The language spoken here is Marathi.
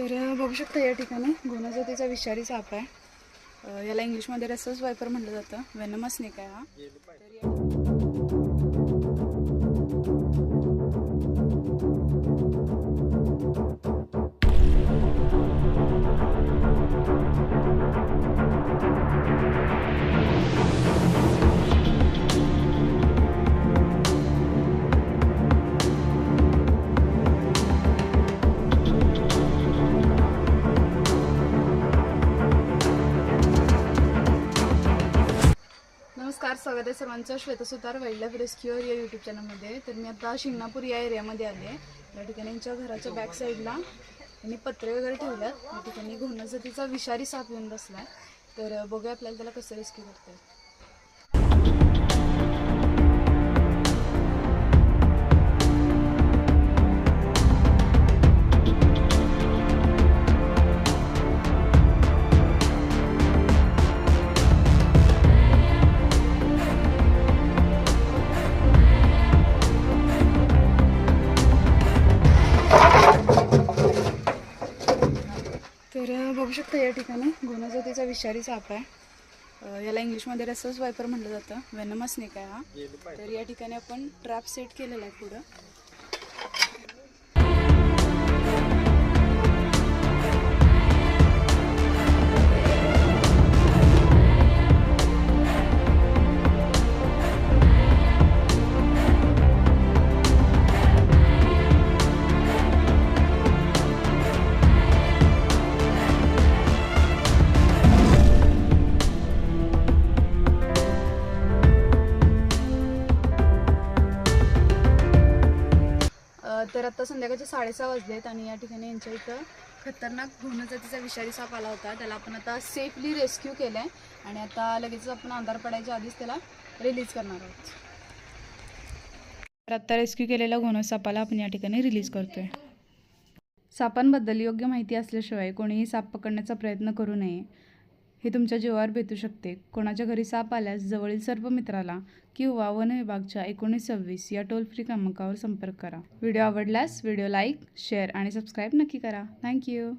तर बघू शकता या ठिकाणी घोणजातीचा विषारी साप आहे. याला इंग्लिशमध्ये रसस वायपर म्हटलं जातं. वेनमस स्नेक आहे हा नमस्कार स्वागत आहे सर्वांचं श्वेतसुतार वाईल्ड लाईफ रेस्क्युअर या यूट्यूब चॅनलमध्ये तर मी आता शिंगणापूर या एरियामध्ये आले. आहे या ठिकाणी यांच्या घराच्या बॅक साईडला त्यांनी पत्रे वगैरे ठेवल्यात. या ठिकाणी घोणजातीचा विषारी साप येऊन बसला तर बघूया आपल्याला त्याला कसं रेस्क्यू करता बघू शकता या ठिकाणी. घोणजातीचा विषारी साप आहे. याला इंग्लिशमध्ये रसस वायपर म्हटलं जातं. वेनमस स्नेक आहे हा. तर या ठिकाणी आपण ट्रॅप सेट केलेला आहे पुढं. तर आता संध्याकाळचे साडेसहा वाजलेत आणि या ठिकाणी यांच्या इथं खतरनाक घोणजातीचा विषारी साप आला होता. त्याला आपण आता सेफली रेस्क्यू केलं आहे आणि आता लगेच आपण अंधार पडायच्या आधीच त्याला रिलीज करणार आहोत. तर आता रेस्क्यू केलेल्या घोणस सापाला आपण या ठिकाणी रिलीज करतोय. सापांबद्दल योग्य माहिती असल्याशिवाय कोणीही साप पकडण्याचा प्रयत्न करू नये. हे तुमच्या जीवावर बेतू शकते. कोणाच्या घरी साप आल्यास जवळील सर्व मित्राला किंवा वन विभागच्या एकोणीस सव्वीस या टोल फ्री क्रमांकावर संपर्क करा. व्हिडिओ आवडल्यास व्हिडिओ लाईक शेअर आणि सबस्क्राईब नक्की करा. Thank you